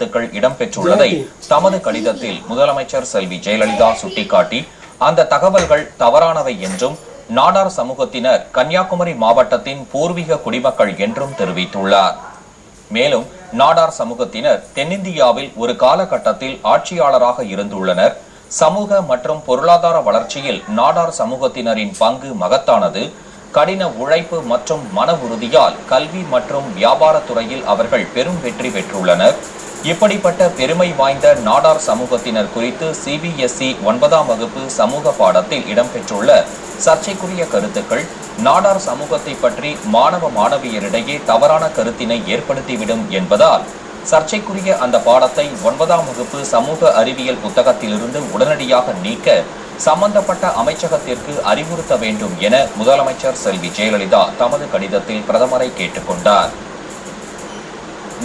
கருத்துக்கள் இடம்பெற்றுள்ளதை தமது கடிதத்தில் முதலமைச்சர் செல்வி ஜெயலலிதா சுட்டிக்காட்டி அந்த தகவல்கள் தவறானவை என்றும் நாடார் சமூகத்தினர் கன்னியாகுமரி மாவட்டத்தின் பூர்வீக குடிமக்கள் என்றும் தெரிவித்துள்ளார். மேலும் நாடார் சமூகத்தினர் தென்னிந்தியாவில் ஒரு காலகட்டத்தில் ஆட்சியாளராக இருந்துள்ளனர். சமூக மற்றும் பொருளாதார வளர்ச்சியில் நாடார் சமூகத்தினரின் பங்கு மகத்தானது. கடின உழைப்பு மற்றும் மன உறுதியால் கல்வி மற்றும் வியாபாரத்துறையில் அவர்கள் பெரும் வெற்றி பெற்றுள்ளனர். இப்படிப்பட்ட பெருமை வாய்ந்த நாடார் சமூகத்தினர் குறித்து சிபிஎஸ்இ ஒன்பதாம் வகுப்பு சமூக பாடத்தில் இடம்பெற்றுள்ள சர்ச்சைக்குரிய கருத்துக்கள் நாடார் சமூகத்தை பற்றி மாணவ மாணவியரிடையே தவறான கருத்தினை ஏற்படுத்திவிடும் என்பதால் சர்ச்சைக்குரிய அந்த பாடத்தை ஒன்பதாம் வகுப்பு சமூக அறிவியல் புத்தகத்திலிருந்து உடனடியாக நீக்க சம்பந்தப்பட்ட அமைச்சகத்திற்கு அறிவுறுத்த வேண்டும் என முதலமைச்சர் செல்வி ஜெயலலிதா தமது கடிதத்தில் பிரதமரை கேட்டுக்கொண்டார்.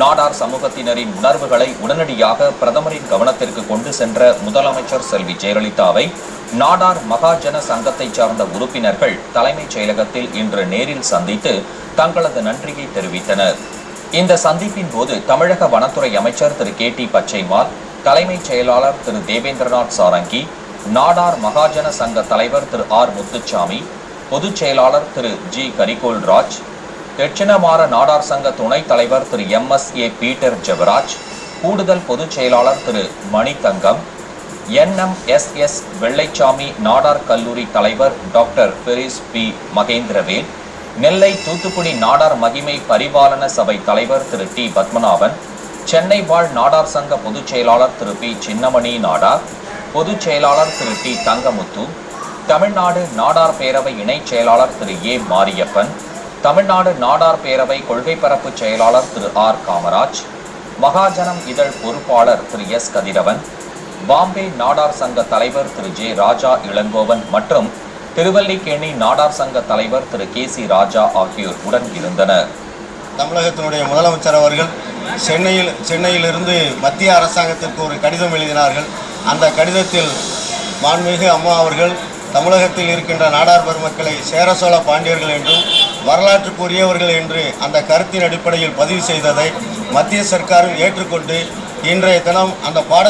நாடார் சமூகத்தினரின் உணர்வுகளை உடனடியாக பிரதமரின் கவனத்திற்கு கொண்டு சென்ற முதலமைச்சர் செல்வி ஜெயலலிதாவை நாடார் மகாஜன சங்கத்தைச் சார்ந்த உறுப்பினர்கள் தலைமைச் செயலகத்தில் இன்று நேரில் சந்தித்து தங்களது நன்றியை தெரிவித்தனர். இந்த சந்திப்பின் போது தமிழக வனத்துறை அமைச்சர் திரு கே டி பச்சைமால் தலைமைச் செயலாளர் திரு தேவேந்திரநாத் சாரங்கி நாடார் மகாஜன சங்க தலைவர் திரு ஆர் முத்துச்சாமி பொதுச் செயலாளர் திரு ஜி கரிகோல் ராஜ் நாடார் சங்க துணைத் தலைவர் திரு M S A Peter Jevaraj கூடுதல் பொதுச் செயலாளர் திரு மணித்தங்கம் என்எம்எஸ்எஸ் வெள்ளைச்சாமி நாடார் கல்லூரி தலைவர் doctor berries P. Mahendravel Nellai Thoothukudi Nadar மகிமை பரிபாலன சபை தலைவர் திரு டி. பத்மநாபன் சென்னை வாழ் நாடார் சங்க பொதுச் செயலாளர் திரு பி. சின்னமணி நாடார் பொதுச் செயலாளர் திரு டி. தங்கமுத்து தமிழ்நாடு நாடார் பேரவை இணைச் செயலாளர் திரு ஏ. மாரியப்பன் தமிழ்நாடு நாடார் பேரவை கொள்கை பரப்பு செயலாளர் திரு ஆர். காமராஜ் மகாஜனம் இதழ் பொறுப்பாளர் திரு எஸ். கதிரவன் பாம்பே நாடார் சங்க தலைவர் திரு ஜே. ராஜா இளங்கோவன் மற்றும் திருவல்லிக்கேணி நாடார் சங்க தலைவர் திரு கே. சி. ராஜா ஆகியோர் உடன் இருந்தனர். தமிழகத்தினுடைய முதலமைச்சர் அவர்கள் சென்னையில் சென்னையிலிருந்து மத்திய அரசாங்கத்திற்கு ஒரு கடிதம் எழுதினார்கள். அந்த கடிதத்தில் மாண்புமிகு அம்மா அவர்கள் தமிழகத்தில் இருக்கின்ற நாடார் பெருமக்களை சேர சோழ பாண்டியர்கள் என்றும் வரலாற்றுக்குரியவர்கள் என்று அந்த கருத்தின் அடிப்படையில் பதிவு செய்ததை மத்திய சர்க்காரும் ஏற்றுக்கொண்டு இன்றைய தினம் அந்த பாட